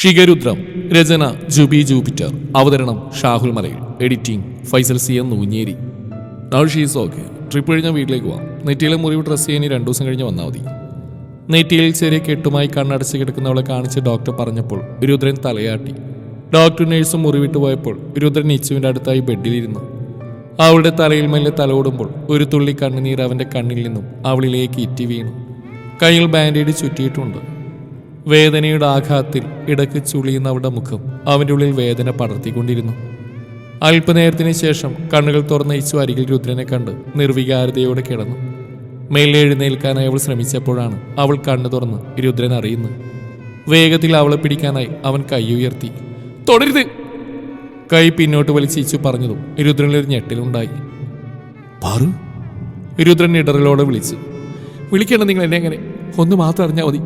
ഷിഗരുദ്രം രചന Jubi Jupiter അവതരണം Shahul Malayil editing Faisal C M Noonjeri. Now she's okay trip കഴിഞ്ഞാൽ വീട്ടിലേക്ക് പോവാം നെറ്റിയിലെ മുറിവ് ഡ്രസ്സ് ചെയ്യാൻ രണ്ടു ദിവസം കഴിഞ്ഞ് വന്നാൽ മതി. നെറ്റിയിൽ ചെറിയ കെട്ടുമായി കണ്ണടച്ച് കിടക്കുന്നവളെ കാണിച്ച് ഡോക്ടർ പറഞ്ഞപ്പോൾ രുദ്രൻ തലയാട്ടി. ഡോക്ടർ നേഴ്സും മുറിവിട്ട് പോയപ്പോൾ രുദ്രൻ ഇച്ചുവിന്റെ അടുത്തായി ബെഡിലിരുന്നു അവളുടെ തലയിൽ മെല്ലെ തലോടുമ്പോൾ ഒരു തുള്ളി കണ്ണുനീർ അവന്റെ കണ്ണിൽ നിന്നും അവളിലേക്ക് ഇറ്റി വീണു. കയ്യിൽ ബാൻഡേഡ് ചുറ്റിയിട്ടുണ്ട്. വേദനയുടെ ആഘാതത്തിൽ ഇടയ്ക്ക് ചുളിയുന്ന അവളുടെ മുഖം അവന്റെ ഉള്ളിൽ വേദന പടർത്തിക്കൊണ്ടിരുന്നു. അല്പനേരത്തിന് ശേഷം കണ്ണുകൾ തുറന്ന ഇച്ചു അരികിൽ രുദ്രനെ കണ്ട് നിർവികാരതയോടെ കിടന്നു. മെല്ലെ എഴുന്നേൽക്കാനായി അവൾ ശ്രമിച്ചപ്പോഴാണ് അവൾ കണ്ണു തുറന്ന് രുദ്രൻ അറിയുന്നത്. വേഗത്തിൽ അവളെ പിടിക്കാനായി അവൻ കൈ ഉയർത്തി. തുടരുത്! കൈ പിന്നോട്ട് വലിച്ച് ഇച്ചു പറഞ്ഞതും രുദ്രനിലൊരു ഞെട്ടിലുണ്ടായി രുദ്രൻ ഇടറിലോടെ വിളിച്ചു. വിളിക്കേണ്ട നിങ്ങൾ എന്നെ എങ്ങനെ? ഒന്ന് മാത്രം അറിഞ്ഞാൽ മതി.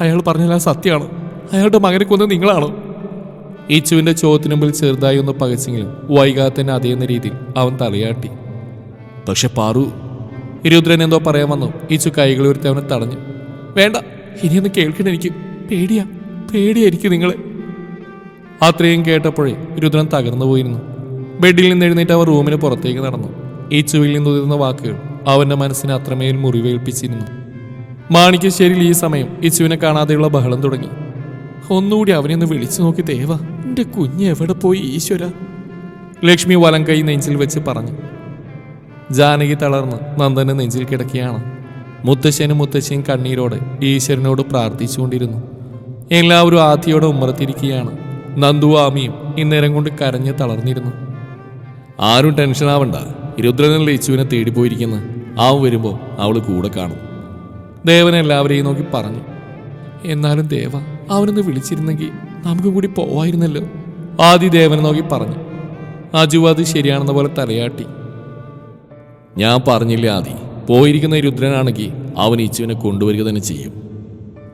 അയാൾ പറഞ്ഞാൽ സത്യമാണ്. അയാളുടെ മകനെ കൊന്നത് നിങ്ങളാണ്? ഈച്ചുവിന്റെ ചോദ്യത്തിന് മുമ്പിൽ ചെറുതായി ഒന്ന് പകച്ചെങ്കിലും വൈകാതെ അതേന്ന രീതിയിൽ അവൻ തലയാട്ടി. പക്ഷെ പാറു ഇരുദ്രൻ എന്തോ പറയാൻ വന്നു. ഈച്ചു കൈകൾ ഉയർത്തി അവനെ തടഞ്ഞു. വേണ്ട ഇനിയൊന്ന് കേൾക്കണ എനിക്ക്. പേടിയാ പേടിയായിരിക്കും നിങ്ങളെ. അത്രയും കേട്ടപ്പോഴേ രുദ്രൻ തകർന്നു പോയിരുന്നു. ബെഡിൽ നിന്ന് എഴുന്നേറ്റ് അവർ റൂമിന് പുറത്തേക്ക് നടന്നു. ഈച്ചുവിൽ നിന്ന് ഉതിർന്ന വാക്കുകൾ അവന്റെ മനസ്സിനെ അത്രമേൽ മുറിവേൽപ്പിച്ചിരുന്നു. മാണിക്കശ്ശേരിയിൽ ഈ സമയം ഇച്ചുവിനെ കാണാതെയുള്ള ബഹളം തുടങ്ങി. ഒന്നുകൂടി അവനെ ഒന്ന് വിളിച്ചു നോക്കി ദേവ എന്റെ കുഞ്ഞ് എവിടെ പോയി ഈശ്വര? ലക്ഷ്മി വലം കൈ നെഞ്ചിൽ വെച്ച് പറഞ്ഞു. ജാനകി തളർന്ന് നന്ദന് നെഞ്ചിൽ കിടക്കുകയാണ്. മുത്തശ്ശനും മുത്തശ്ശിയും കണ്ണീരോടെ ഈശ്വരനോട് പ്രാർത്ഥിച്ചുകൊണ്ടിരുന്നു. എല്ലാവരും ആദ്യയോടെ ഉമ്മറത്തിരിക്കുകയാണ്. നന്ദു ആമിയും ഇന്നേരം കൊണ്ട് കരഞ്ഞ് തളർന്നിരുന്നു. ആരും ടെൻഷൻ ആവണ്ട രുദ്രനല്ലേ ഇച്ചുവിനെ തേടിപ്പോയിരിക്കുന്നത് അവൻ വരുമ്പോൾ അവൾ കൂടെ കാണും. ദേവൻ എല്ലാവരെയും നോക്കി പറഞ്ഞു. എന്നാലും ദേവ അവനൊന്ന് വിളിച്ചിരുന്നെങ്കിൽ നമുക്ക് കൂടി പോവായിരുന്നല്ലോ. ആദി ദേവനെ നോക്കി പറഞ്ഞു. അജു അത് ശരിയാണെന്ന പോലെ തലയാട്ടി. ഞാൻ പറഞ്ഞില്ല ആദി പോയിരിക്കുന്ന രുദ്രനാണെങ്കിൽ അവൻ ഇച്ചുവിനെ കൊണ്ടുവരിക തന്നെ ചെയ്യും.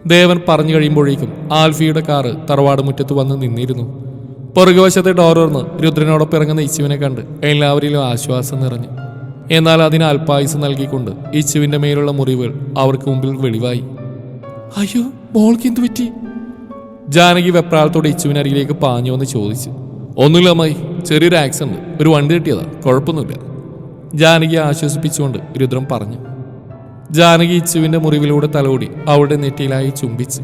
ദേവൻ പറഞ്ഞു കഴിയുമ്പോഴേക്കും ആൽഫിയുടെ കാറ് തറവാട് മുറ്റത്ത് വന്ന് നിന്നിരുന്നു. പുറകുവശത്തെ ഡോർ തുറന്ന് രുദ്രനോടൊപ്പം ഇറങ്ങുന്ന ഇച്ചുവിനെ കണ്ട് എല്ലാവരിലും ആശ്വാസം നിറഞ്ഞു. എന്നാൽ അതിന് അല്പായുസ് നൽകിക്കൊണ്ട് ഇച്ചുവിന്റെ മേലുള്ള മുറിവുകൾ അവർക്ക് മുമ്പിൽ വെളിവായി. അയ്യോ മോൾക്ക് എന്തു പറ്റി? ജാനകി വെപ്രാളത്തോടെ ഇച്ചുവിനരികിലേക്ക് പാഞ്ഞു വന്ന് ചോദിച്ചു. ഒന്നുമില്ല അമ്മായി ചെറിയൊരു ആക്സിഡന്റ്. ഒരു വണ്ടി കിട്ടിയതാ. കുഴപ്പമൊന്നുമില്ല. ജാനകി ആശ്വസിപ്പിച്ചുകൊണ്ട് രുദ്രം പറഞ്ഞു. ജാനകി ഇച്ചുവിന്റെ മുറിവിലൂടെ തലോടി അവളുടെ നെറ്റിയിലായി ചുംബിച്ചു.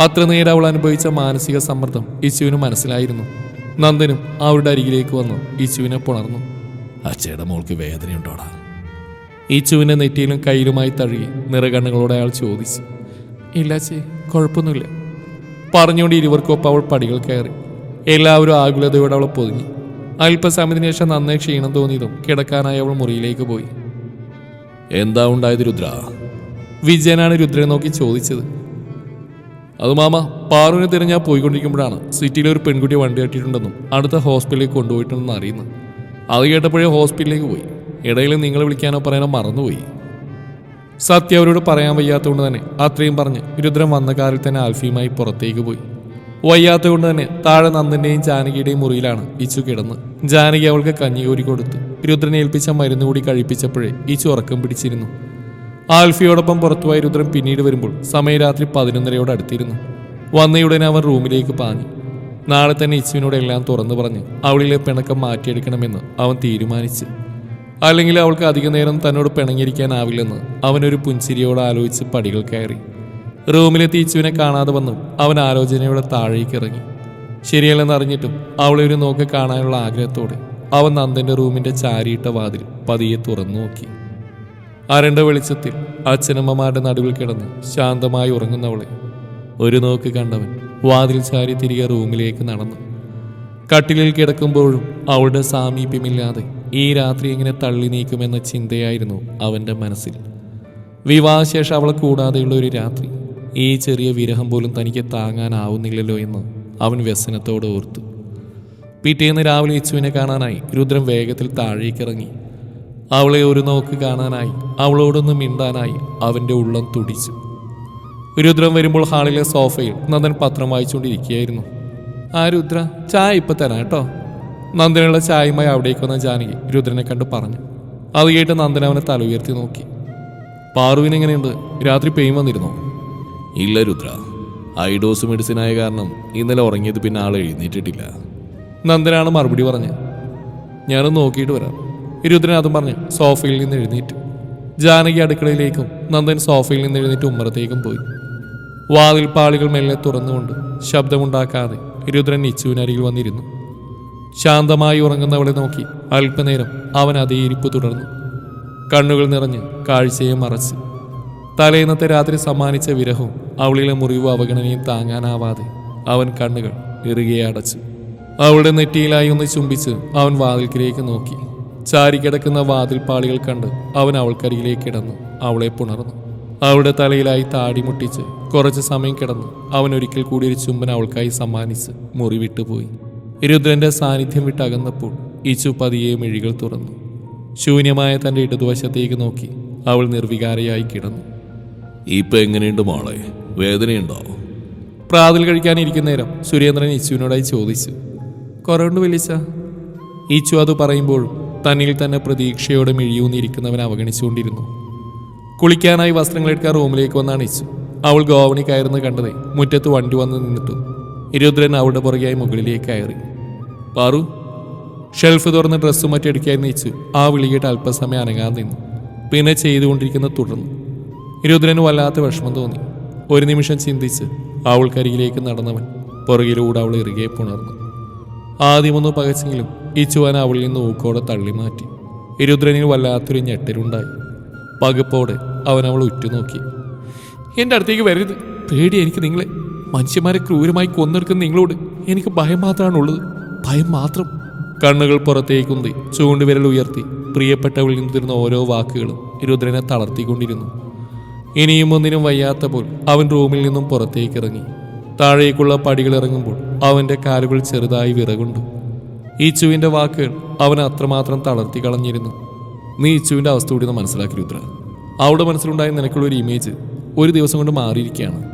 അത്ര നേരം അവൾ അനുഭവിച്ച മാനസിക സമ്മർദ്ദം ഇച്ചുവിന് മനസ്സിലായിരുന്നു. നന്ദനും അവരുടെ അരികിലേക്ക് വന്ന് ഇച്ചുവിനെ പുണർന്നു. അച്ഛയുടെ മോൾക്ക് വേദനയുണ്ടോടാ? ഇച്ചുവിന്റെ നെറ്റിയിലും കയ്യിലുമായി തഴുകി നിറകണ്ണുകളോടെ അയാൾ ചോദിച്ചു. ഇല്ല ചേ കുഴപ്പമൊന്നുമില്ല. പറഞ്ഞുകൊണ്ട് ഇരുവർക്കൊപ്പം അവൾ പടികൾ കയറി. എല്ലാവരും ആകുലതയോടെ അവൾ പൊതിഞ്ഞു. അല്പസമയത്തിന് ശേഷം നന്നേ ക്ഷീണം തോന്നിയതും കിടക്കാനായി അവൾ മുറിയിലേക്ക് പോയി. എന്താ ഉണ്ടായത് രുദ്ര? വിജയനാണ് രുദ്രനെ നോക്കി ചോദിച്ചത്. അത് മാമ പാറുവിനെ തിരഞ്ഞാൽ പോയിക്കൊണ്ടിരിക്കുമ്പോഴാണ് സിറ്റിയിലെ ഒരു പെൺകുട്ടി വണ്ടി കട്ടിയിട്ടുണ്ടെന്നും അടുത്ത ഹോസ്പിറ്റലിൽ കൊണ്ടുപോയിട്ടുണ്ടെന്ന് അറിയുന്നത്. അത് കേട്ടപ്പോഴേ ഹോസ്പിറ്റലിലേക്ക് പോയി. ഇടയിൽ നിങ്ങൾ വിളിക്കാനോ പറയാനോ മറന്നുപോയി. സത്യ അവരോട് പറയാൻ വയ്യാത്തതുകൊണ്ട് തന്നെ അത്രയും പറഞ്ഞ് രുദ്രൻ വന്ന കാറിൽ തന്നെ ആൽഫിയുമായി പുറത്തേക്ക് പോയി. വയ്യാത്തതുകൊണ്ട് തന്നെ താഴെ നന്ദന്റെയും ജാനകിയുടെയും മുറിയിലാണ് ഇച്ചു കിടന്ന്. ജാനകി അവൾക്ക് കഞ്ഞി കോരി കൊടുത്തു രുദ്രനെ ഏൽപ്പിച്ച മരുന്ന് കൂടി കഴിപ്പിച്ചപ്പോഴേ ഇച്ചു ഉറക്കം പിടിച്ചിരുന്നു. ആൽഫിയോടൊപ്പം പുറത്തുപോയ രുദ്രൻ പിന്നീട് വരുമ്പോൾ സമയം രാത്രി പതിനൊന്നരയോട് അടുത്തിരുന്നു വന്നയുടനെ അവൻ റൂമിലേക്ക് പാഞ്ഞു. നാളെ തന്നെ ഇച്ചുവിനോട് എല്ലാം തുറന്നു പറഞ്ഞ് അവളിലെ പിണക്കം മാറ്റിയെടുക്കണമെന്ന് അവൻ തീരുമാനിച്ചു. അല്ലെങ്കിൽ അവൾക്ക് അധിക നേരം തന്നോട് പിണങ്ങിയിരിക്കാനാവില്ലെന്ന് അവനൊരു പുഞ്ചിരിയോട് ആലോചിച്ച് പടികൾ കയറി. റൂമിലെത്തി ഇച്ചുവിനെ കാണാതെ വന്നും അവൻ ആലോചനയോടെ താഴേക്ക് ഇറങ്ങി. ശരിയല്ലെന്ന് അറിഞ്ഞിട്ടും അവളെ ഒരു നോക്ക് കാണാനുള്ള ആഗ്രഹത്തോടെ അവൻ നന്ദന്റെ റൂമിന്റെ ചാരിയിട്ട വാതിൽ പതിയെ തുറന്നു നോക്കി. അരണ്ട വെളിച്ചത്തിൽ അച്ഛനമ്മമാരുടെ നടുവിൽ കിടന്ന് ശാന്തമായി ഉറങ്ങുന്നവളെ ഒരു നോക്ക് കണ്ടവൻ വാതിൽ ചാരി തിരികെ റൂമിലേക്ക് നടന്നു. കട്ടിലിൽ കിടക്കുമ്പോഴും അവളുടെ സാമീപ്യമില്ലാതെ ഈ രാത്രി എങ്ങനെ തള്ളി നീക്കുമെന്ന ചിന്തയായിരുന്നു അവന്റെ മനസ്സിൽ. വിവാഹശേഷം അവളെ കൂടാതെയുള്ള ഒരു രാത്രി. ഈ ചെറിയ വിരഹം പോലും തനിക്ക് താങ്ങാനാവുന്നില്ലല്ലോ എന്ന് അവൻ വ്യസനത്തോടെ ഓർത്തു. പിറ്റേന്ന് രാവിലെ ഇച്ചുവിനെ കാണാനായി രുദ്രൻ വേഗത്തിൽ താഴേക്കിറങ്ങി. അവളെ ഒരു നോക്ക് കാണാനായി അവളോടൊന്ന് മിണ്ടാനായി അവന്റെ ഉള്ളം തുടിച്ചു. രുദ്രൻ വരുമ്പോൾ ഹാളിലെ സോഫയിൽ നന്ദൻ പത്രം വായിച്ചുകൊണ്ടിരിക്കുകയായിരുന്നു. ആ രുദ്ര ചായ ഇപ്പൊ തരാം കേട്ടോ. നന്ദനുള്ള ചായയുമായി അവിടേക്ക് വന്ന ജാനകി രുദ്രനെ കണ്ട് പറഞ്ഞു. അത് കേട്ട് നന്ദൻ അവനെ തല ഉയർത്തി നോക്കി. പാറുവിനെങ്ങനെയുണ്ട് രാത്രി പെയിൻ വന്നിരുന്നോ? ഇല്ല രുദ്ര. ഐഡോസ് മെഡിസിൻ ആയ കാരണം ഇന്നലെ ഉറങ്ങിയത് പിന്നെ ആൾ എഴുന്നേറ്റിട്ടില്ല. നന്ദനാണ് മറുപടി പറഞ്ഞത് ഞാനൊന്ന് നോക്കിയിട്ട് വരാം. രുദ്രൻ അതും പറഞ്ഞ് സോഫയിൽ നിന്ന് എഴുന്നേറ്റു. ജാനകി അടുക്കളയിലേക്കും നന്ദൻ സോഫയിൽ നിന്ന് എഴുന്നേറ്റ് ഉമ്മറത്തേക്കും പോയി. വാതിൽ പാളികൾ മെല്ലെ തുറന്നുകൊണ്ട് ശബ്ദമുണ്ടാക്കാതെ രുദ്രൻ ഇച്ചുവിനരികിൽ വന്നിരുന്നു. ശാന്തമായി ഉറങ്ങുന്നവളെ നോക്കി അല്പനേരം അവൻ അതേ ഇരിപ്പ് തുടർന്നു. കണ്ണുകൾ നിറഞ്ഞ് കാഴ്ചയെ മറച്ച്. തലേന്നത്തെ രാത്രി സമ്മാനിച്ച വിരഹവും അവളിലെ മുറിവും അവഗണനയും താങ്ങാനാവാതെ അവൻ കണ്ണുകൾ ഇറുകെ അടച്ചു. അവളുടെ നെറ്റിയിലായി ഒന്ന് ചുംബിച്ച് അവൻ വാതിൽക്കിലേക്ക് നോക്കി. ചാരി കിടക്കുന്ന വാതിൽപ്പാളികൾ കണ്ട് അവൻ അവൾക്കരികിലേക്ക് കിടന്നു. അവളെ പുണർന്നു. അവളുടെ തലയിലായി താടി മുട്ടിച്ച് കുറച്ച് സമയം കിടന്നു. അവൻ ഒരിക്കൽ കൂടി ഒരു ചുംബൻ അവൾക്കായി സമ്മാനിച്ച് മുറി വിട്ടുപോയി. രുദ്രന്റെ സാന്നിധ്യം വിട്ടകന്നപ്പോൾ ഈച്ചു പതിയെ മിഴികൾ തുറന്നു. ശൂന്യമായ തന്റെ ഇടതുവശത്തേക്ക് നോക്കി അവൾ നിർവികാരയായി കിടന്നു. ഇപ്പൊ എങ്ങനെയുണ്ട് മോളെ? വേദനയുണ്ടോ? പ്രാതൽ കഴിക്കാനിരിക്കുന്ന നേരം സുരേന്ദ്രൻ ഇച്ചുവിനോടായി ചോദിച്ചു. കുറവുണ്ട് വലിച്ച ഈച്ചു അത് പറയുമ്പോൾ തന്നിൽ തന്നെ പ്രതീക്ഷയോടെ മിഴിയൂന്നിരിക്കുന്നവൻ അവഗണിച്ചുകൊണ്ടിരുന്നു. കുളിക്കാനായി വസ്ത്രങ്ങൾ എടുക്കാൻ റൂമിലേക്ക് വന്നാണ് ഇച്ചു അവൾ ഗോവണി കയറുന്ന കണ്ടതേ മുറ്റത്ത് വണ്ടി വന്ന് നിന്നിട്ടു. ഇരുദ്രൻ അവളുടെ പുറകെയായി മുകളിലേക്ക് കയറി. പാറു ഷെൽഫ് തുറന്ന് ഡ്രസ്സും മറ്റെടുക്കാൻ നീച്ചു ആ വിളിയിട്ട് അല്പസമയം അനങ്ങാതെ നിന്നു. പിന്നെ ചെയ്തുകൊണ്ടിരിക്കുന്ന തുടർന്നു. ഇരുദ്രന് വല്ലാത്ത വിഷമം തോന്നി. ഒരു നിമിഷം ചിന്തിച്ച് അവൾക്കരികിലേക്ക് നടന്നവൻ പുറകിലൂടെ അവൾ ഇറുകെ പുണർന്നു. ആദ്യമൊന്ന് പകച്ചെങ്കിലും ഈ ചുവൻ അവളിൽ നിന്ന് ഊക്കോടെ തള്ളി മാറ്റി ഇരുദ്രനിൽ വല്ലാത്തൊരു ഞെട്ടലുണ്ടായി. പകപ്പോടെ അവൻ അവൾ ഉറ്റുനോക്കി. എന്റെ അടുത്തേക്ക് വരരുത്. പേടി എനിക്ക് നിങ്ങളെ. മനുഷ്യന്മാരെ ക്രൂരമായി കൊന്നെടുക്കുന്ന നിങ്ങളോട് എനിക്ക് ഭയം മാത്രമാണുള്ളത് ഭയം മാത്രം. കണ്ണുകൾ പുറത്തേക്കുന്തി ചൂണ്ടുവിരൽ ഉയർത്തി പ്രിയപ്പെട്ടവളിൽ നിന്ന് തരുന്ന ഓരോ വാക്കുകളും രുദ്രനെ തളർത്തിക്കൊണ്ടിരുന്നു. ഇനിയും ഒന്നിനും വയ്യാത്ത പോൽ അവൻ റൂമിൽ നിന്നും പുറത്തേക്ക് ഇറങ്ങി. താഴേക്കുള്ള പടികൾ ഇറങ്ങുമ്പോൾ അവന്റെ കാലുകൾ ചെറുതായി വിറകുണ്ടു. ഈച്ചുവിന്റെ വാക്കുകൾ അവൻ അത്രമാത്രം തളർത്തി കളഞ്ഞിരുന്നു. നീ ഇച്ചുവിന്റെ അവസ്ഥ കൂടി ഒന്ന് മനസ്സിലാക്കി രുദ്ര. അവളുടെ മനസ്സിലുണ്ടായ നിനക്കുള്ള ഒരു ഇമേജ് ഒരു ദിവസം കൊണ്ട് മാറിയിരിക്കുകയാണ്.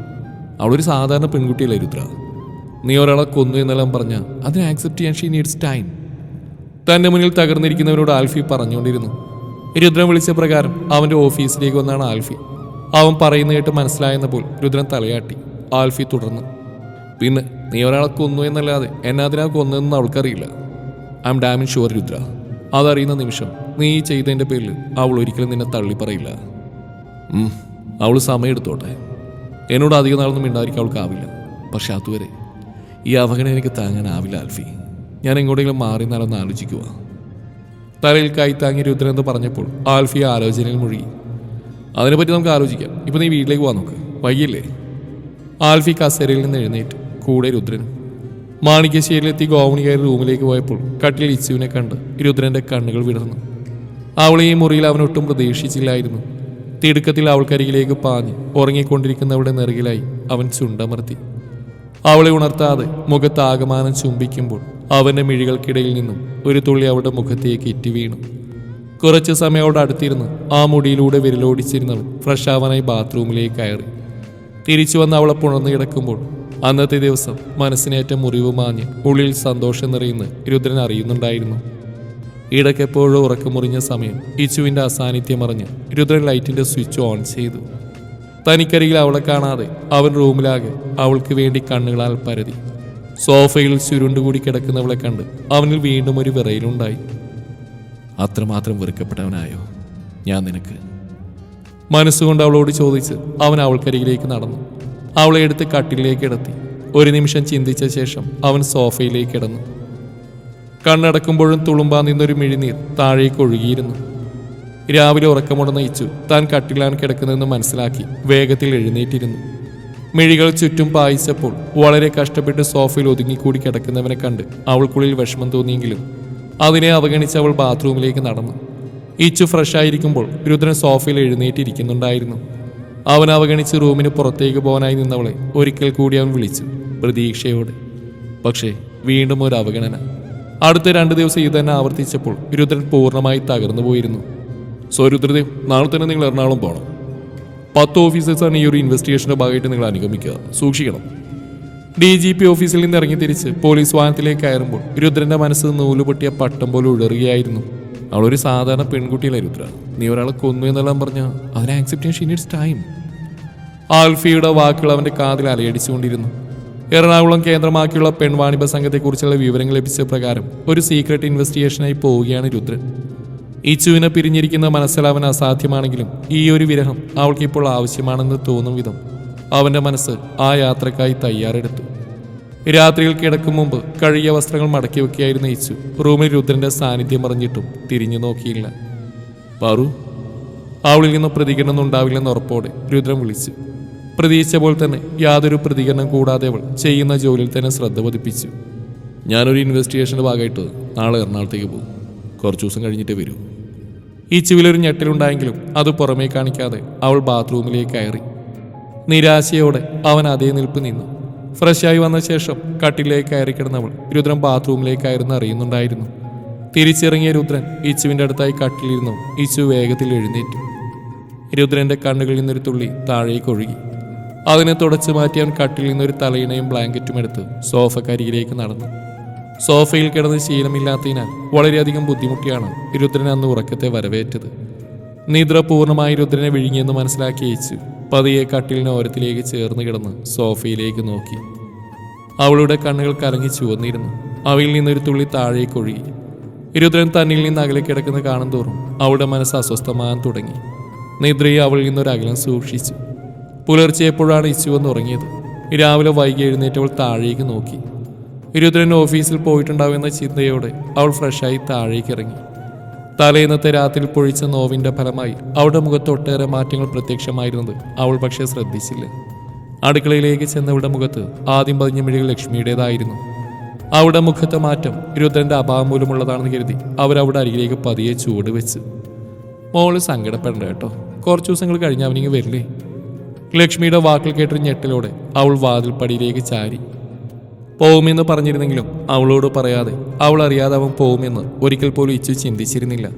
അവളൊരു സാധാരണ പെൺകുട്ടിയല്ല രുദ്ര? നീ ഒരാളെ കൊന്നു എന്നെല്ലാം പറഞ്ഞ അതിനെ ആക്സെപ്റ്റ് ചെയ്യാൻ ഷീ നീഡ്സ് ടൈം തന്റെ മുന്നിൽ തകർന്നിരിക്കുന്നവരോട് ആൽഫി പറഞ്ഞുകൊണ്ടിരുന്നു. രുദ്രൻ വിളിച്ച പ്രകാരം അവന്റെ ഓഫീസിലേക്ക് വന്നാണ് ആൽഫി. അവൻ പറയുന്ന കേട്ട് മനസ്സിലായെന്നപ്പോൾ രുദ്രൻ തലയാട്ടി. ആൽഫി തുടർന്നു. പിന്നെ നീ ഒരാളെ കൊന്നു എന്നല്ലാതെ എന്നെ അതിനാ കൊന്നതെന്ന് അവൾക്കറിയില്ല. I'm damn sure Rudra. അതറിയുന്ന നിമിഷം നീ ചെയ്തതിന്റെ പേരിൽ അവൾ ഒരിക്കലും നിന്നെ തള്ളി പറയില്ല അവൾ സമയമെടുത്തോട്ടെ. എന്നോട് അധികം നാളൊന്നും മിണ്ടായിരിക്കും അവൾക്കാവില്ല പക്ഷെ അതുവരെ ഈ അവഗണന എനിക്ക് താങ്ങാനാവില്ല ആൽഫി. ഞാൻ എങ്ങോട്ടെങ്കിലും മാറി എന്നാലൊന്ന് ആലോചിക്കുക തലയിൽ കൈ താങ്ങി രുദ്രൻ എന്ന് പറഞ്ഞപ്പോൾ ആൽഫി ആലോചനയിൽ മുഴുകി അതിനെപ്പറ്റി നമുക്ക് ആലോചിക്കാം. ഇപ്പൊ നീ വീട്ടിലേക്ക് പോവാൻ നോക്ക്. വയ്യല്ലേ? ആൽഫി കസേരയിൽ നിന്ന് എഴുന്നേറ്റ് കൂടെ രുദ്രനും മാണിക്യശ്ശേരിയിലെത്തി ഗോവണി കയറി റൂമിലേക്ക് പോയപ്പോൾ കട്ടിൽ ഇച്ചുവിനെ കണ്ട് രുദ്രന്റെ കണ്ണുകൾ വിടർന്നു. അവളെ ഈ മുറിയിൽ അവനൊട്ടും പ്രതീക്ഷിച്ചില്ലായിരുന്നു. തിടുക്കത്തിൽ അവൾക്കരികിലേക്ക് പാഞ്ഞ് ഉറങ്ങിക്കൊണ്ടിരിക്കുന്നവരുടെ നെറുകിലായി അവൻ ചുണ്ടമർത്തി. അവളെ ഉണർത്താതെ മുഖത്ത് ആകമാനം ചുംബിക്കുമ്പോൾ അവന്റെ മിഴികൾക്കിടയിൽ നിന്നും ഒരു തുള്ളി അവളുടെ മുഖത്തേക്ക് ഇറ്റി വീണു. കുറച്ച് സമയം അവിടെ അടുത്തിരുന്ന് ആ മുടിയിലൂടെ വിരലോടിച്ചിരുന്നവൾ ഫ്രഷ് ആവാനായി ബാത്റൂമിലേക്ക് കയറി. തിരിച്ചു വന്ന് അവളെ പുണർന്നു കിടക്കുമ്പോൾ അന്നത്തെ ദിവസം മനസ്സിനേറ്റ മുറിവ് മാഞ്ഞ് ഉള്ളിൽ സന്തോഷം നിറയുന്ന രുദ്രൻ അറിയുന്നുണ്ടായിരുന്നു. ഇടയ്ക്കെപ്പോഴോ ഉറക്കമുറിഞ്ഞ സമയം ഇച്ചുവിന്റെ അസാന്നിധ്യം അറിഞ്ഞ് രുദ്രൻ ലൈറ്റിന്റെ സ്വിച്ച് ഓൺ ചെയ്തു. തനിക്കരികിൽ അവളെ കാണാതെ അവൻ റൂമിലാകെ അവൾക്ക് വേണ്ടി കണ്ണുകളാൽ പരതി. സോഫയിൽ ചുരുണ്ടുകൂടി കിടക്കുന്നവളെ കണ്ട് അവനിൽ വീണ്ടും ഒരു വിറയിലുണ്ടായി. അത്രമാത്രം വെറുക്കപ്പെട്ടവനായോ ഞാൻ നിനക്ക്? മനസ്സുകൊണ്ട് അവളോട് ചോദിച്ച് അവൻ അവൾക്കരികിലേക്ക് നടന്നു. അവളെ എടുത്ത് കട്ടിലേക്ക് കിടത്തി ഒരു നിമിഷം ചിന്തിച്ച ശേഷം അവൻ സോഫയിലേക്ക് കിടന്നു. കണ്ണടക്കുമ്പോഴും തുളുമ്പാൻ നിന്നൊരു മിഴിനീർ താഴേക്ക് ഒഴുകിയിരുന്നു. രാവിലെ ഉറക്കമുടന്ന ഇച്ചു താൻ കട്ടിലാണ് കിടക്കുന്നതെന്ന് മനസ്സിലാക്കി വേഗത്തിൽ എഴുന്നേറ്റിരുന്നു. മിഴികൾ ചുറ്റും പായിച്ചപ്പോൾ വളരെ കഷ്ടപ്പെട്ട് സോഫയിൽ ഒതുങ്ങിക്കൂടി കിടക്കുന്നവനെ കണ്ട് അവൾക്കുള്ളിൽ വിഷമം തോന്നിയെങ്കിലും അതിനെ അവഗണിച്ച് അവൾ ബാത്റൂമിലേക്ക് നടന്നു. ഇച്ചു ഫ്രഷ് ആയിരിക്കുമ്പോൾ രുദ്രൻ സോഫയിൽ എഴുന്നേറ്റിരിക്കുന്നുണ്ടായിരുന്നു. അവൻ അവഗണിച്ച് റൂമിന് പുറത്തേക്ക് പോകാനായി നിന്നവളെ ഒരിക്കൽ കൂടി അവൻ വിളിച്ചു പ്രതീക്ഷയോടെ. പക്ഷേ വീണ്ടും ഒരു അവഗണന. അടുത്ത രണ്ട് ദിവസം ഇത് തന്നെ ആവർത്തിച്ചപ്പോൾ രുദ്രൻ പൂർണമായി തകർന്നു പോയിരുന്നു. സോ രുദ്രദേവ് നാളെ തന്നെ നിങ്ങൾ എറണാകുളം പോകണം പത്ത് ഓഫീസേഴ്സാണ് ഈ ഒരു ഇൻവെസ്റ്റിഗേഷന്റെ ഭാഗമായിട്ട് നിങ്ങൾ അനുഗമിക്കുക. സൂക്ഷിക്കണം. ഡി ജി പി ഓഫീസിൽ നിന്ന് ഇറങ്ങി തിരിച്ച് പോലീസ് വാഹനത്തിലേക്ക് കയറുമ്പോൾ രുദ്രന്റെ മനസ്സ് നൂലുപൊട്ടിയ പട്ടം പോലെ ഉടറുകയായിരുന്നു അവളൊരു സാധാരണ പെൺകുട്ടിയല്ല രുദ്ര? നീ ഒരാളെ കൊന്നു എന്നെല്ലാം പറഞ്ഞാൽ അതിനെ ആക്സെപ്റ്റ് ചെയ്യാൻ ടൈം ആൽഫിയുടെ വാക്കുകൾ അവന്റെ കാതിൽ അലയടിച്ചുകൊണ്ടിരുന്നു. എറണാകുളം കേന്ദ്രമാക്കിയുള്ള പെൺവാണിഭ സംഘത്തെക്കുറിച്ചുള്ള വിവരങ്ങൾ ലഭിച്ച പ്രകാരം ഒരു സീക്രട്ട് ഇൻവെസ്റ്റിഗേഷനായി പോവുകയാണ് രുദ്രൻ. ഇച്ചുവിനെ പിരിഞ്ഞിരിക്കുന്ന മനസ്സിലവൻ അസാധ്യമാണെങ്കിലും ഈ ഒരു വിരഹം അവൾക്ക് ഇപ്പോൾ ആവശ്യമാണെന്ന് തോന്നും വിധം അവന്റെ മനസ്സ് ആ യാത്രക്കായി തയ്യാറെടുത്തു. രാത്രിയിൽ കിടക്കും മുമ്പ് കഴുകിയ വസ്ത്രങ്ങൾ മടക്കി വെക്കുകയായിരുന്ന ഇച്ചു റൂമിൽ രുദ്രന്റെ സാന്നിധ്യം അറിഞ്ഞിട്ടും തിരിഞ്ഞു നോക്കിയില്ല. പറു? അവളിൽ നിന്ന് പ്രതികരണം ഉണ്ടാവില്ലെന്ന് ഉറപ്പോടെ രുദ്രം വിളിച്ചു. പ്രതീക്ഷിച്ച പോലെ തന്നെ യാതൊരു പ്രതികരണം കൂടാതെ അവൾ ചെയ്യുന്ന ജോലിയിൽ തന്നെ ശ്രദ്ധ പതിപ്പിച്ചു. ഞാനൊരു ഇൻവെസ്റ്റിഗേഷന്റെ ഭാഗമായിട്ട് നാളെ എറണാകുളത്തേക്ക് പോകും. കുറച്ച് ദിവസം കഴിഞ്ഞിട്ടേ വരൂ. ഇച്ചുവിലൊരു ഞെട്ടലുണ്ടായെങ്കിലും അത് പുറമേ കാണിക്കാതെ അവൾ ബാത്റൂമിലേക്ക് കയറി. നിരാശയോടെ അവൻ അതേ നിൽപ്പ് നിന്നു. ഫ്രഷായി വന്ന ശേഷം കട്ടിലേക്ക് കയറി കിടന്നവൾ രുദ്രൻ ബാത്റൂമിലേക്കായിരുന്നു അറിയുന്നുണ്ടായിരുന്നു. തിരിച്ചിറങ്ങിയ രുദ്രൻ ഇച്ചുവിന്റെ അടുത്തായി കട്ടിലിരുന്നു. ഇച്ചു വേഗത്തിൽ എഴുന്നേറ്റു. രുദ്രന്റെ കണ്ണുകളിൽ നിന്നൊരു തുള്ളി താഴേക്ക് ഒഴുകി. അതിനെ തുടച്ചു മാറ്റി അവൻ കട്ടിൽ നിന്നൊരു തലയിണയും ബ്ലാങ്കറ്റും എടുത്ത് സോഫക്കരികിലേക്ക് നടന്നു. സോഫയിൽ കിടന്ന് ശീലമില്ലാത്തതിനാൽ വളരെയധികം ബുദ്ധിമുട്ടിയാണ് രുദ്രൻ അന്ന് ഉറക്കത്തെ വരവേറ്റത്. നിദ്ര പൂർണമായി രുദ്രനെ വിഴുങ്ങിയെന്ന് മനസ്സിലാക്കി അയച്ചു പതിയെ കട്ടിലിന് ഓരത്തിലേക്ക് ചേർന്ന് കിടന്ന് സോഫയിലേക്ക് നോക്കി. അവളുടെ കണ്ണുകൾ കലങ്ങി ചുവന്നിരുന്നു. അവയിൽ നിന്നൊരു തുള്ളി താഴേക്ക് ഒഴുകി. രുദ്രൻ തന്നിൽ നിന്ന് അകലെ കിടക്കുന്ന കാണും തോറും അവളുടെ മനസ്സ് അസ്വസ്ഥമാകാൻ തുടങ്ങി. നിദ്രയെ അവളിൽ നിന്നൊരകലം സൂക്ഷിച്ചു. പുലർച്ചെ എപ്പോഴാണ് ഇച്ചുവെന്ന് ഉറങ്ങിയത്? രാവിലെ വൈകി എഴുന്നേറ്റവൾ താഴേക്ക് നോക്കി. രുദ്രൻ ഓഫീസിൽ പോയിട്ടുണ്ടാവുമെന്ന ചിന്തയോടെ അവൾ ഫ്രഷായി താഴേക്ക് ഇറങ്ങി. തലേന്നത്തെ രാത്രിയിൽ പൊഴിച്ച നോവിന്റെ ഫലമായി അവളുടെ മുഖത്ത് ഒട്ടേറെ മാറ്റങ്ങൾ പ്രത്യക്ഷമായിരുന്നത് അവൾ പക്ഷേ ശ്രദ്ധിച്ചില്ല. അടുക്കളയിലേക്ക് ചെന്നവളുടെ മുഖത്ത് ആദ്യം പതിഞ്ഞ മിഴികൾ ലക്ഷ്മിയുടേതായിരുന്നു. അവളുടെ മുഖത്തെ മാറ്റം രുദ്രന്റെ അഭാവം മൂലമുള്ളതാണെന്ന് കരുതി അവരവിടെ അരികിലേക്ക് പതിയെ ചൂട് വെച്ച് മോൾ സങ്കടപ്പെടണ്ട കേട്ടോ. കുറച്ച് ദിവസങ്ങൾ കഴിഞ്ഞ് അവനിങ്ങ് വരില്ലേ? ലക്ഷ്മിയുടെ വാക്കിൽ കേട്ടൊരു ഞെട്ടിലൂടെ അവൾ വാതിൽപ്പടിയിലേക്ക് ചാരി. പോകുമെന്ന് പറഞ്ഞിരുന്നെങ്കിലും അവളോട് പറയാതെ അവൾ അറിയാതെ അവൻ പോകുമെന്ന് ഒരിക്കൽ പോലും ഇച്ചു ചിന്തിച്ചിരുന്നില്ല.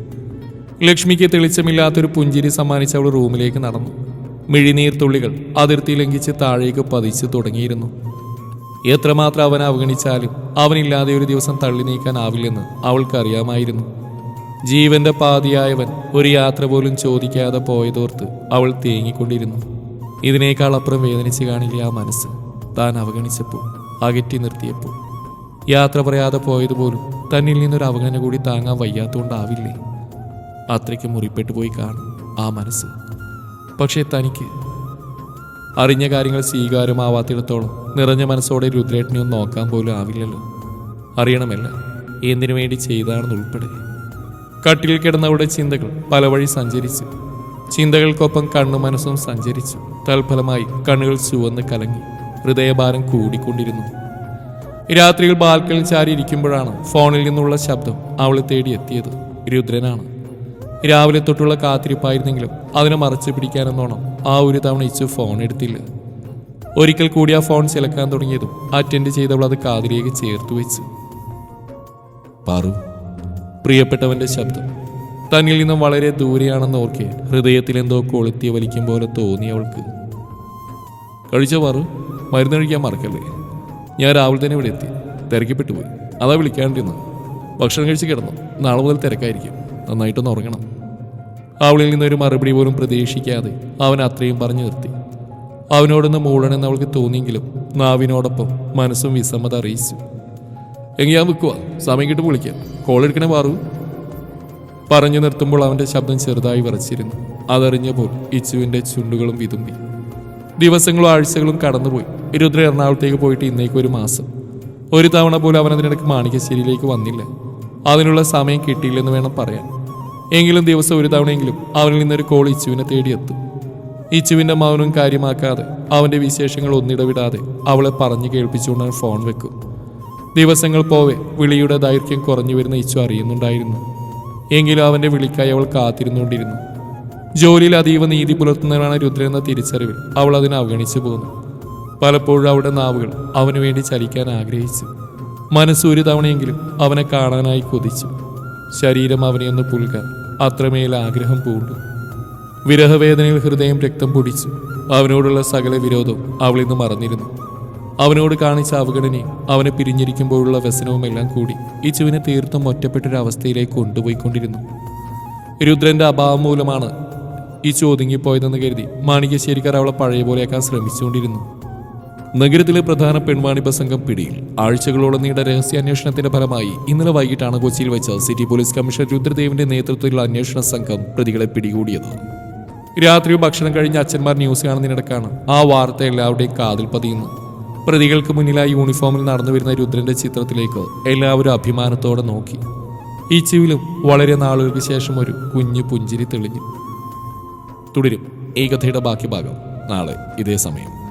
ലക്ഷ്മിക്ക് തെളിച്ചമില്ലാത്തൊരു പുഞ്ചിരി സമ്മാനിച്ച് അവൾ റൂമിലേക്ക് നടന്നു. മിഴിനീർ തുള്ളികൾ അതിർത്തി ലംഘിച്ച് താഴേക്ക് പതിച്ചു തുടങ്ങിയിരുന്നു. എത്രമാത്രം അവൻ അവഗണിച്ചാലും അവനില്ലാതെ ഒരു ദിവസം തള്ളി നീക്കാനാവില്ലെന്ന് അവൾക്കറിയാമായിരുന്നു. ജീവന്റെ പാതിയായവൻ ഒരു യാത്ര പോലും ചോദിക്കാതെ പോയതോർത്ത് അവൾ തേങ്ങിക്കൊണ്ടിരുന്നു. ഇതിനേക്കാൾ അപ്പുറം വേദനിച്ച് കാണില്ല ആ മനസ്സ്. താൻ അവഗണിച്ചപ്പോൾ അകറ്റി നിർത്തിയപ്പോൾ. യാത്ര പറയാതെ പോയതുപോലും തന്നിൽ നിന്നൊരു അവഗണന കൂടി താങ്ങാൻ വയ്യാത്തതുകൊണ്ടാവില്ലേ അത്രയ്ക്ക് മുറിപ്പെട്ടു പോയി കാണും ആ മനസ്സ്. പക്ഷേ തനിക്ക് അറിഞ്ഞ കാര്യങ്ങൾ സ്വീകാരമാവാത്തിടത്തോളം നിറഞ്ഞ മനസ്സോടെ രുദ്രേട്ടനെ നോക്കാൻ പോലും ആവില്ലല്ലോ. അറിയണമല്ല എന്തിനു വേണ്ടി ചെയ്താണെന്ന് ഉൾപ്പെടെ കിടന്നവരുടെ ചിന്തകൾ പല വഴി സഞ്ചരിച്ചു ചിന്തകൾക്കൊപ്പം കണ്ണു മനസ്സും സഞ്ചരിച്ചു. തൽഫലമായി കണ്ണുകൾ ചുവന്ന് കലങ്ങി. ഹൃദയഭാരം കൂടിക്കൊണ്ടിരുന്നു. രാത്രിയിൽ ബാൽക്കണിൽ ചാരി ഇരിക്കുമ്പോഴാണ് ഫോണിൽ നിന്നുള്ള ശബ്ദം അവളെ തേടി എത്തിയത്. രുദ്രനാണ്. രാവിലെ തൊട്ടുള്ള കാത്തിരിപ്പായിരുന്നെങ്കിലും അതിനെ മറച്ചു പിടിക്കാനെന്നോണം ആ ഒരു തവണ ഇച്ചു ഫോൺ എടുത്തില്ല. ഒരിക്കൽ കൂടി ആ ഫോൺ ചിലക്കാൻ തുടങ്ങിയതും അറ്റൻഡ് ചെയ്തവൾ അത് കാതിലേക്ക് ചേർത്ത് വെച്ചു. പാറു പ്രിയപ്പെട്ടവന്റെ ശബ്ദം. തന്നിൽ നിന്നും വളരെ ദൂരെയാണെന്ന് ഓർക്കെ. ഹൃദയത്തിൽ എന്തോ കൊളുത്തി വലിക്കും പോലെ തോന്നി അവൾക്ക്. കഴിച്ച വാറ് മരുന്ന് കഴിക്കാൻ മറക്കല്ലേ? ഞാൻ രാവിലെ തന്നെ ഇവിടെ എത്തി. തിരക്കിപ്പെട്ടു പോയി. അതാ വിളിക്കാണ്ടിരുന്നു ഭക്ഷണം കഴിച്ച് കിടന്നു. നാളെ മുതൽ തിരക്കായിരിക്കും. നന്നായിട്ടൊന്ന് ഉറങ്ങണം. അവളിൽ നിന്നൊരു മറുപടി പോലും പ്രതീക്ഷിക്കാതെ അവൻ അത്രയും പറഞ്ഞു നിർത്തി. അവനോടൊന്ന് മൂളണമെന്ന് അവൾക്ക് തോന്നിയെങ്കിലും നാവിനോടൊപ്പം മനസ്സും വിസമ്മത അറിയിച്ചു. എങ്കിൽ ഞാൻ വിൽക്കുക സമയം കിട്ടുമ്പോൾ വിളിക്കാം. കോൾ എടുക്കണേ പാറു പറഞ്ഞു നിർത്തുമ്പോൾ അവന്റെ ശബ്ദം ചെറുതായി വിറച്ചിരുന്നു. അതറിഞ്ഞപ്പോൾ ഇച്ചുവിന്റെ ചുണ്ടുകളും വിതുമ്പി. ദിവസങ്ങളും ആഴ്ചകളും കടന്നുപോയി. രുദ്ര എറണാകുളത്തേക്ക് പോയിട്ട് ഇന്നേക്ക് ഒരു മാസം. ഒരു തവണ പോലും അവൻ അതിനിടയ്ക്ക് മാണിക്കശ്ശേരിയിലേക്ക് വന്നില്ല. അതിനുള്ള സമയം കിട്ടിയില്ലെന്ന് വേണം പറയാൻ. എങ്കിലും ദിവസം ഒരു തവണയെങ്കിലും അവനിൽ നിന്നൊരു കോൾ ഇച്ചുവിനെ തേടിയെത്തും. ഇച്ചുവിന്റെ മൗനം കാര്യമാക്കാതെ അവന്റെ വിശേഷങ്ങൾ ഒന്നിടവിടാതെ അവളെ പറഞ്ഞു കേൾപ്പിച്ചുകൊണ്ട് ഫോൺ വെക്കും. ദിവസങ്ങൾ പോവെ വിളിയുടെ ദൈർഘ്യം കുറഞ്ഞു വരുന്ന ഇച്ചു അറിയുന്നുണ്ടായിരുന്നു. എങ്കിലും അവന്റെ വിളിക്കായി അവൾ കാത്തിരുന്നുകൊണ്ടിരുന്നു. ജോലിയിൽ അതീവ നീതി പുലർത്തുന്നവരാണ് രുദ്രൻ എന്ന തിരിച്ചറിവിൽ അവൾ അതിനെ അവഗണിച്ചു പോന്നു. പലപ്പോഴും അവളുടെ നാവുകൾ അവന് വേണ്ടി ചലിക്കാൻ ആഗ്രഹിച്ചു. മനസ്സ് ഒരു തവണയെങ്കിലും അവനെ കാണാനായി കൊതിച്ചു. ശരീരം അവനെ ഒന്ന് പുൽകാൻ അത്രമേൽ ആഗ്രഹം പൂണ്ടു. വിരഹവേദനയിൽ ഹൃദയം രക്തം പൊടിച്ചു. അവനോടുള്ള സകല വിരോധവും അവളിന്ന് മറന്നിരുന്നു. അവനോട് കാണിച്ച അവഗണനയും അവനെ പിരിഞ്ഞിരിക്കുമ്പോഴുള്ള വ്യസനവും എല്ലാം കൂടി ഇച്ചുവിനെ തീർത്തും ഒറ്റപ്പെട്ടൊരവസ്ഥയിലേക്ക് കൊണ്ടുപോയിക്കൊണ്ടിരുന്നു. രുദ്രന്റെ അഭാവം മൂലമാണ് ഈ ചോദ്യങ്ങിപ്പോയതെന്ന് കരുതി മാണിക്യശ്ശേരിക്കാർ അവളെ പഴയ പോലെയാക്കാൻ ശ്രമിച്ചുകൊണ്ടിരുന്നു. നഗരത്തിലെ പ്രധാന പെൺവാണിഭ സംഘം പിടിയിൽ ആഴ്ചകളോളം നീണ്ട രഹസ്യാന്വേഷണത്തിന്റെ ഫലമായി ഇന്നലെ വൈകിട്ടാണ് കൊച്ചിയിൽ വെച്ച് സിറ്റി പോലീസ് കമ്മീഷണർ രുദ്രദേവിന്റെ നേതൃത്വത്തിലുള്ള അന്വേഷണ സംഘം പ്രതികളെ പിടികൂടിയത്. രാത്രി ഭക്ഷണം കഴിഞ്ഞ് അച്ഛന്മാർ ന്യൂസ് കാണുന്നതിനിടക്കാണ് ആ വാർത്ത എല്ലാവരുടെയും കാതിൽ പതിയുന്നു പ്രതികൾക്ക് മുന്നിലായി യൂണിഫോമിൽ നടന്നു വരുന്ന രുദ്രന്റെ ചിത്രത്തിലേക്ക് എല്ലാവരും അഭിമാനത്തോടെ നോക്കി. ഈ ചിവിലും വളരെ നാളുകൾക്ക് ശേഷം ഒരു കുഞ്ഞു പുഞ്ചിരി തെളിഞ്ഞു. തുടരും ഈ കഥയുടെ ബാക്കി ഭാഗം നാളെ ഇതേ സമയം.